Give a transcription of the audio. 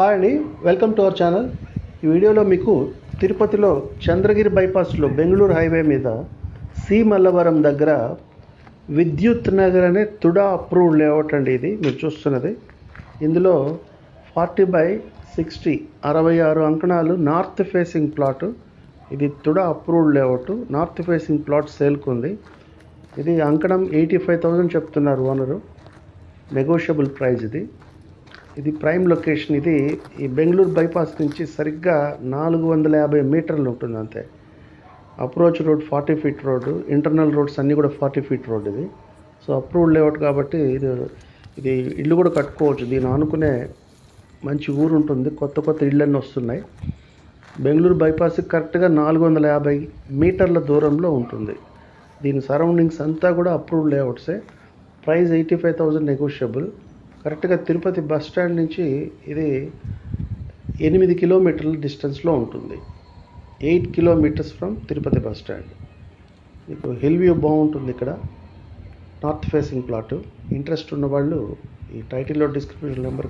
Hi అండి welcome to our channel ఈ వీడియోలో మీకు తిరుపతిలో చంద్రగిరి బైపాస్లో బెంగళూరు హైవే మీద సి మల్లవరం దగ్గర విద్యుత్ నగర్ అనే తుడా అప్రూవ్డ్ లేఅవుట్ అండి ఇది మీరు చూస్తున్నది. ఇందులో ఫార్టీ బై సిక్స్టీ అరవై ఆరు అంకణాలు నార్త్ ఫేసింగ్ ప్లాట్. ఇది TUDA approved layout north facing plot సేల్కుంది. ఇది అంకణం ఎయిటీ ఫైవ్ థౌజండ్ చెప్తున్నారు ఓనరు. నెగోషియబుల్ ప్రైజ్ ఇది. ఇది ప్రైమ్ లొకేషన్. ఇది ఈ బెంగళూరు బైపాస్ నుంచి సరిగ్గా నాలుగు వందల యాభై మీటర్లు ఉంటుంది అంతే. Approach road forty feet road internal roads అన్నీ కూడా ఫార్టీ ఫీట్ రోడ్ ఇది. సో అప్రూవ్డ్ లేఅవుట్ కాబట్టి ఇది ఇది ఇల్లు కూడా కట్టుకోవచ్చు. దీని ఆనుకునే మంచి ఊరు ఉంటుంది. కొత్త కొత్త ఇళ్ళన్నీ వస్తున్నాయి. బెంగళూరు బైపాస్ కరెక్ట్గా నాలుగు వందల యాభై మీటర్ల దూరంలో ఉంటుంది. దీని సరౌండింగ్స్ అంతా కూడా approved లేఅవుట్సే. Price eighty five thousand negotiable. కరెక్ట్గా తిరుపతి బస్ స్టాండ్ నుంచి ఇది ఎనిమిది కిలోమీటర్ల డిస్టెన్స్లో ఉంటుంది. Eight kilometres from Tirupati bus stand. మీకు హిల్ వ్యూ బాగుంటుంది ఇక్కడ. North facing plot. ఇంట్రెస్ట్ ఉన్న వాళ్ళు ఈ టైటిల్లో డిస్క్రిప్షన్ నెంబర్